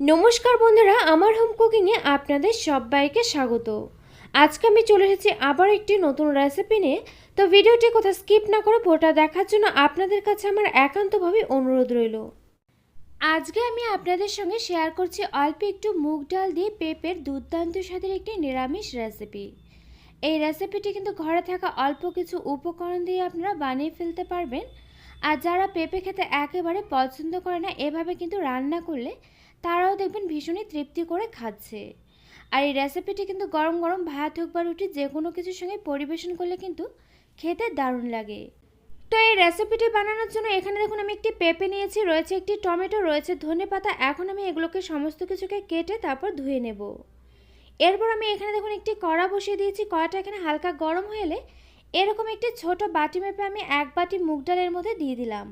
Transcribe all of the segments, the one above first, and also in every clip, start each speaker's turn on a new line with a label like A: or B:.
A: নমস্কার বন্ধুরা, আমার হোম কুকিংয়ে আপনাদের সবাইকে স্বাগত। আজকে আমি চলে এসেছি আবার একটি নতুন রেসিপি নিয়ে। তো ভিডিওটি কোথাও স্কিপ না করে পুরোটা দেখার জন্য আপনাদের কাছে আমার একান্তভাবে অনুরোধ রইল। আজকে আমি আপনাদের সঙ্গে শেয়ার করছি অল্প একটু মুগ ডাল দিয়ে পেঁপের দুর্দান্ত স্বাদের একটি নিরামিষ রেসিপি এই রেসিপিটি কিন্তু ঘরে থাকা অল্প কিছু উপকরণ দিয়ে আপনারা বানিয়ে ফেলতে পারবেন। আর যারা পেঁপে খেতে একেবারে পছন্দ করে না, এভাবে কিন্তু রান্না করলে তারাও দেখবেন ভীষণই তৃপ্তি করে খাচ্ছে। আর এই রেসিপিটি কিন্তু গরম গরম ভাত হোক বা রুটি যে কোনো কিছুর সঙ্গে পরিবেশন করলে কিন্তু খেতে দারুণ লাগে। তো এই রেসিপিটি বানানোর জন্য এখানে দেখুন আমি একটি পেঁপে নিয়েছি, রয়েছে একটি টমেটো, রয়েছে ধনে পাতা। এখন আমি এগুলোকে সমস্ত কিছুকে কেটে তারপর ধুয়ে নেব। এরপর আমি এখানে দেখুন একটি কড়া বসিয়ে দিয়েছি। কড়াটা এখানে হালকা গরম হয়ে এলে এরকম একটি ছোট বাটি মেপে আমি এক বাটি মুগ ডালের মধ্যে দিয়ে দিলাম।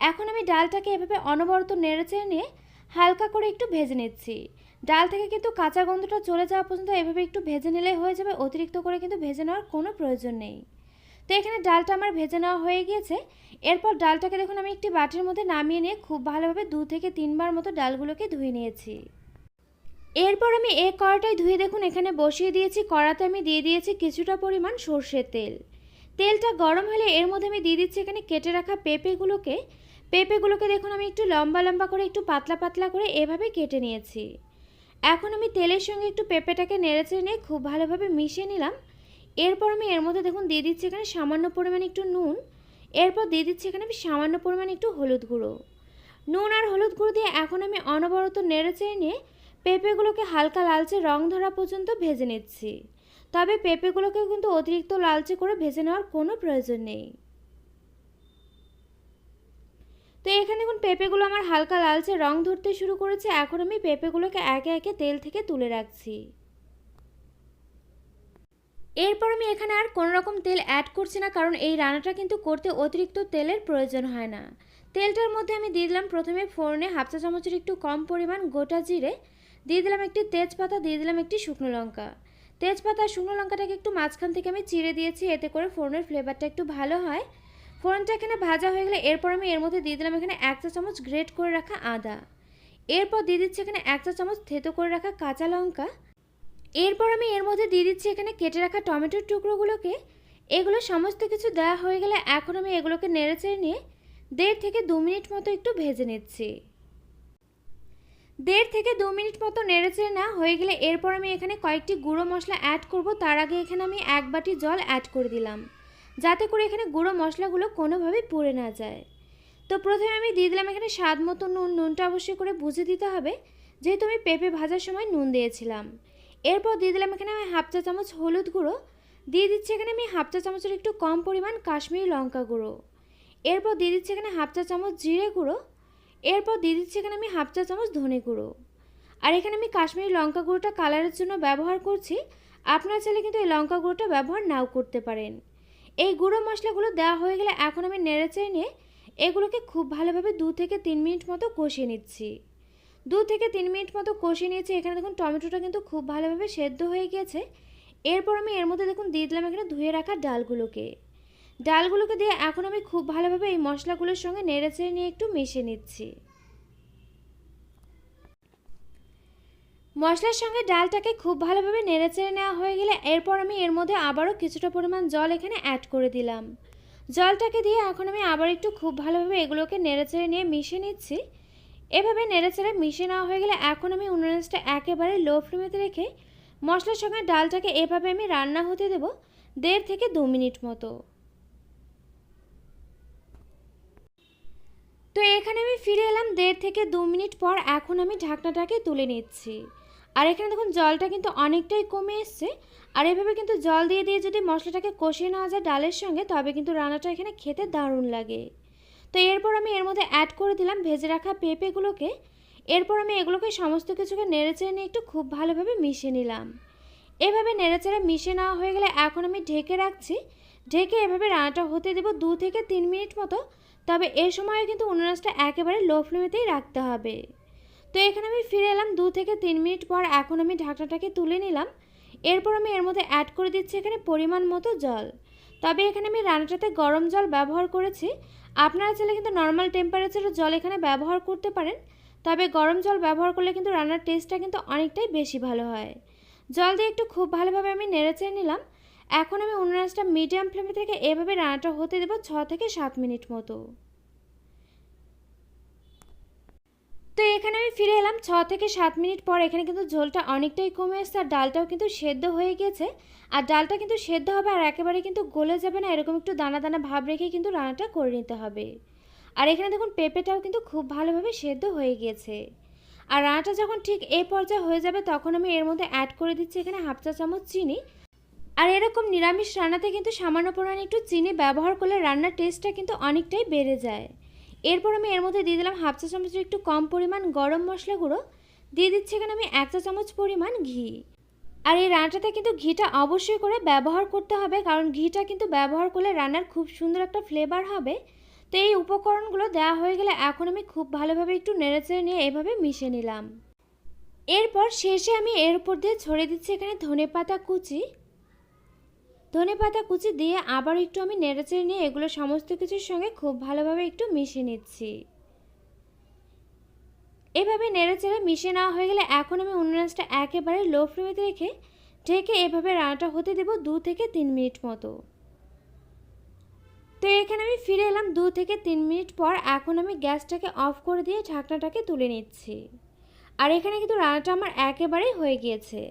A: এখন আমি ডালটাকে এভাবে অনবরত নেড়ে নেড়েচেড়ে নিয়ে হালকা করে একটু ভেজে নিচ্ছি। ডাল থেকে কিন্তু কাঁচা গন্ধটা চলে যাওয়া পর্যন্ত এভাবে একটু ভেজে নিলে হয়ে যাবে, অতিরিক্ত করে কিন্তু ভেজে নেওয়ার কোনো প্রয়োজন নেই। তো এখানে ডালটা আমার ভেজে নেওয়া হয়ে গিয়েছে। এরপর ডালটাকে দেখুন, আমি একটি বাটির মধ্যে নামিয়ে নিয়ে খুব ভালোভাবে দু থেকে তিনবার মতো ডালগুলোকে ধুয়ে নিয়েছি। এরপর আমি এই কড়াটাই ধুয়ে দেখুন, এখানে বসিয়ে দিয়েছি, কড়াতে আমি দিয়ে দিয়েছি কিছুটা পরিমাণ সর্ষের তেল। তেলটা গরম হলে এর মধ্যে আমি দিয়ে দিচ্ছি এখানে কেটে রাখা পেঁপেগুলোকে। পেঁপেগুলোকে দেখুন, আমি একটু লম্বা লম্বা করে, একটু পাতলা পাতলা করে এভাবে কেটে নিয়েছি। এখন আমি তেলের সঙ্গে একটু পেঁপেটাকে নেড়েচেড়ে নিয়ে খুব ভালোভাবে মিশিয়ে নিলাম। এরপর আমি এর মধ্যে দেখুন, দিয়ে দিচ্ছি এখানে সামান্য পরিমাণে একটু নুন। এরপর দিয়ে দিচ্ছি এখানে আমি সামান্য পরিমাণে একটু হলুদ গুঁড়ো। নুন আর হলুদ গুঁড়ো দিয়ে এখন আমি অনবরত নেড়েচেড়ে নিয়ে পেঁপেগুলোকে হালকা লালচে রং ধরা পর্যন্ত ভেজে নিচ্ছি। তবে পেঁপেগুলোকে কিন্তু অতিরিক্ত লালচে করে ভেজে নেওয়ার কোনো প্রয়োজন নেই। তো এখানে দেখুন, পেঁপেগুলো আমার হালকা লালচে রং ধরতে শুরু করেছে। এখন আমি পেঁপেগুলোকে একে একে তেল থেকে তুলে রাখছি। এরপর আমি এখানে আর কোনো রকম তেল অ্যাড করছি না, কারণ এই রান্নাটা কিন্তু করতে অতিরিক্ত তেলের প্রয়োজন হয় না। তেলটার মধ্যে আমি দিয়ে দিলাম প্রথমে ফোড়নে হাফ চা চামচের একটু কম পরিমাণ গোটা জিরে, দিয়ে দিলাম একটি তেজপাতা, দিয়ে দিলাম একটি শুকনো লঙ্কা। তেজপাতা শুকনো লঙ্কাটাকে একটু মাঝখান থেকে আমি চিড়ে দিয়েছি, এতে করে ফোড়নের ফ্লেভারটা একটু ভালো হয়। ফোড়নটা এখানে ভাজা হয়ে গেলে এরপর আমি এর মধ্যে দিয়ে দিলাম এখানে এক চা চামচ গ্রেট করে রাখা আদা। এরপর দিয়ে দিচ্ছি এখানে এক চা চামচ থেতো করে রাখা কাঁচা লঙ্কা। এরপর আমি এর মধ্যে দিয়ে দিচ্ছি এখানে কেটে রাখা টমেটোর টুকরোগুলোকে। এগুলো সমস্ত কিছু দেওয়া হয়ে গেলে এখন আমি এগুলোকে নেড়েচেড়ে নিয়ে দেড় থেকে দু মিনিট মতো একটু ভেজে নিচ্ছি। দেড় থেকে দু মিনিট মতো নেড়েচেড়ে না হয়ে গেলে এরপর আমি এখানে কয়েকটি গুঁড়ো মশলা অ্যাড করব। তার আগে এখানে আমি এক বাটি জল অ্যাড করে দিলাম। যাতে করে এখানে গুঁড়ো মশলাগুলো কোনোভাবেই পুড়ে না যায়। তো প্রথমে আমি দিয়ে দিলাম এখানে স্বাদ মতো নুন, নুনটা অবশ্যই করে বুঝে দিতে হবে। যেহেতু আমি পেঁপে ভাজার সময় নুন দিয়েছিলাম। এরপর দিয়ে দিলাম এখানে আমি হাফ চা চামচ হলুদ গুঁড়ো। দিয়ে দিচ্ছি এখানে আমি হাফ চা চামচের একটু কম পরিমাণ কাশ্মীরি লঙ্কা গুঁড়ো। এরপর দিয়ে দিচ্ছি এখানে হাফ চা চামচ জিরে গুঁড়ো। এরপর দিয়ে দিচ্ছি এখানে আমি হাফ চা চামচ ধনে গুঁড়ো। আর এখানে আমি কাশ্মীরি লঙ্কা গুঁড়োটা কালারের জন্য ব্যবহার করছি। আপনারা চাইলে কিন্তু এই লঙ্কা গুঁড়োটা ব্যবহার নাও করতে পারেন। এই গুঁড়ো মশলাগুলো দেওয়া হয়ে গেলে এখন আমি নেড়ে নেড়েচেড়ে নিয়ে এগুলোকে খুব ভালোভাবে দু থেকে তিন মিনিট মতো কষিয়ে নিচ্ছি। দু থেকে তিন মিনিট মতো কষিয়ে নিয়েছি। এখানে দেখুন টমেটোটা কিন্তু খুব ভালোভাবে সেদ্ধ হয়ে গিয়েছে। এরপর আমি এর মধ্যে দেখুন দিয়ে দিলাম এখানে ধুয়ে রাখা ডালগুলোকে। ডালগুলোকে দিয়ে এখন আমি খুব ভালোভাবে এই মশলাগুলোর সঙ্গে নেড়ে নেড়েচেড়ে নিয়ে একটু মিশিয়ে নিচ্ছি। মশলার সঙ্গে ডালটাকে খুব ভালোভাবে নেড়েচেড়ে নেওয়া হয়ে গেলে এরপর আমি এর মধ্যে আবারও কিছুটা পরিমাণ জল এখানে অ্যাড করে দিলাম। জলটাকে দিয়ে এখন আমি আবার একটু খুব ভালোভাবে এগুলোকে নেড়েচেড়ে নিয়ে মিশিয়ে নিচ্ছি। এভাবে নেড়েচেড়ে মিশিয়ে নেওয়া হয়ে গেলে এখন আমি উনুনটা একেবারে লো ফ্লেমেতে রেখে মশলার সঙ্গে ডালটাকে এভাবে আমি রান্না হতে দেব দেড় থেকে দু মিনিট মতো। তো এখানে আমি ফিরে এলাম দেড় থেকে দু মিনিট পর এখন আমি ঢাকনাটাকে তুলে নিচ্ছি। আর এখানে দেখুন জলটা কিন্তু অনেকটাই কমে এসছে। আর এভাবে কিন্তু জল দিয়ে দিয়ে যদি মশলাটাকে কষিয়ে নেওয়া যায় ডালের সঙ্গে, তবে কিন্তু রান্নাটা এখানে খেতে দারুণ লাগে। তো এরপর আমি এর মধ্যে অ্যাড করে দিলাম ভেজে রাখা পেঁপেগুলোকে। এরপর আমি এগুলোকে সমস্ত কিছুকে নেড়েচেড়ে নিয়ে একটু খুব ভালোভাবে মিশিয়ে নিলাম। এভাবে নেড়েচেড়ে মিশে নেওয়া হয়ে গেলে এখন আমি ঢেকে রাখছি। ঢেকে এভাবে রান্নাটা হতে দেবো দু থেকে তিন মিনিট মতো। তবে এ সময় কিন্তু উনুনাসটা একেবারে লো ফ্লেমেতেই রাখতে হবে। তো এখানে আমি ফিরে এলাম দু থেকে তিন মিনিট পর, এখন আমি ঢাকনাটাকে তুলে নিলাম। এরপর আমি এর মধ্যে অ্যাড করে দিচ্ছি এখানে পরিমাণ মতো জল। তবে এখানে আমি রান্নাটাতে গরম জল ব্যবহার করেছি। আপনারা চাইলে কিন্তু নর্মাল টেম্পারেচারের জল এখানে ব্যবহার করতে পারেন। তবে গরম জল ব্যবহার করলে কিন্তু রান্নার টেস্টটা কিন্তু অনেকটাই বেশি ভালো হয়। জল দিয়ে একটু খুব ভালোভাবে আমি নেড়েচেড়ে নিলাম। এখন আমি উনুনাসটা মিডিয়াম ফ্লেমে থেকে এভাবে রান্নাটা হতে দেবো ছ থেকে সাত মিনিট মতো। তো এখানে আমি ফিরে এলাম, ছ থেকে সাত মিনিট পর এখানে কিন্তু ঝোলটা অনেকটাই কমে এসছে আর ডালটাও কিন্তু সেদ্ধ হয়ে গিয়েছে আর ডালটা কিন্তু সেদ্ধ হবে আর একেবারে কিন্তু গলে যাবে না, এরকম একটু দানা দানা ভাব রেখে কিন্তু রান্নাটা করে নিতে হবে। আর এখানে দেখুন, পেঁপেটাও কিন্তু খুব ভালোভাবে সেদ্ধ হয়ে গিয়েছে আর রান্নাটা যখন ঠিক এই পর্যায়ে হয়ে যাবে, তখন আমি এর মধ্যে অ্যাড করে দিচ্ছি এখানে হাফ চা চামচ চিনি। আর এরকম নিরামিষ রান্নাতে কিন্তু সামান্য পরিমাণে একটু চিনি ব্যবহার করলে রান্নার টেস্টটা কিন্তু অনেকটাই বেড়ে যায়। এরপর আমি এর মধ্যে দিয়ে দিলাম হাফ চা চামচের একটু কম পরিমাণ গরম মশলা গুঁড়ো। দিয়ে দিচ্ছি এখানে আমি এক চা চামচ পরিমাণ ঘি। আর এই রান্নাটাতে কিন্তু ঘিটা অবশ্যই করে ব্যবহার করতে হবে, কারণ ঘিটা কিন্তু ব্যবহার করলে রান্নার খুব সুন্দর একটা ফ্লেভার হবে। তো এই উপকরণগুলো দেওয়া হয়ে গেলে এখন আমি খুব ভালোভাবে একটু নেড়েচেড়ে নিয়ে এভাবে মিশে নিলাম। এরপর শেষে আমি এর উপর দিয়ে ছড়িয়ে দিচ্ছি এখানে ধনে পাতা কুচি। ধনে পাতা কুচি দিয়ে আবার একটু আমি নেড়েচেড়ে নিয়ে এগুলো সমস্ত কিছুর সঙ্গে খুব ভালোভাবে একটু মিশিয়ে নিচ্ছি। এভাবে নেড়েচেড়ে মিশিয়ে নেওয়া হয়ে গেলে এখন আমি উনুনাসটা একেবারে লো ফ্লেমেতে রেখে ঢেকে এভাবে রান্নাটা হতে দেব দু থেকে তিন মিনিট মতো। তো এখানে আমি ফিরে এলাম দু থেকে তিন মিনিট পর এখন আমি গ্যাসটাকে অফ করে দিয়ে ঢাকনাটাকে তুলে নিচ্ছি। আর এখানে কিন্তু রান্নাটা আমার একেবারেই হয়ে গিয়েছে।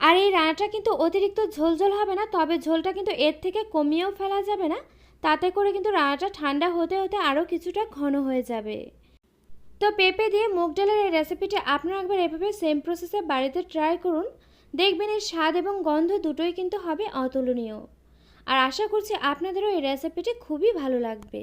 A: আর এই রান্নাটা কিন্তু অতিরিক্ত ঝোল ঝোল হবে না, তবে ঝোলটা কিন্তু এর থেকে কমিয়েও ফেলা যাবে না। তাতে করে কিন্তু রান্নাটা ঠান্ডা হতে হতে আরও কিছুটা ঘন হয়ে যাবে। তো পেঁপে দিয়ে মুগ ডালের এই রেসিপিটি আপনারা একবার এভাবে সেম প্রসেসে বাড়িতে ট্রাই করুন। দেখবেন এর স্বাদ এবং গন্ধ দুটোই কিন্তু হবে অতুলনীয়। আর আশা করছি আপনাদেরও এই রেসিপিটি খুবই ভালো লাগবে।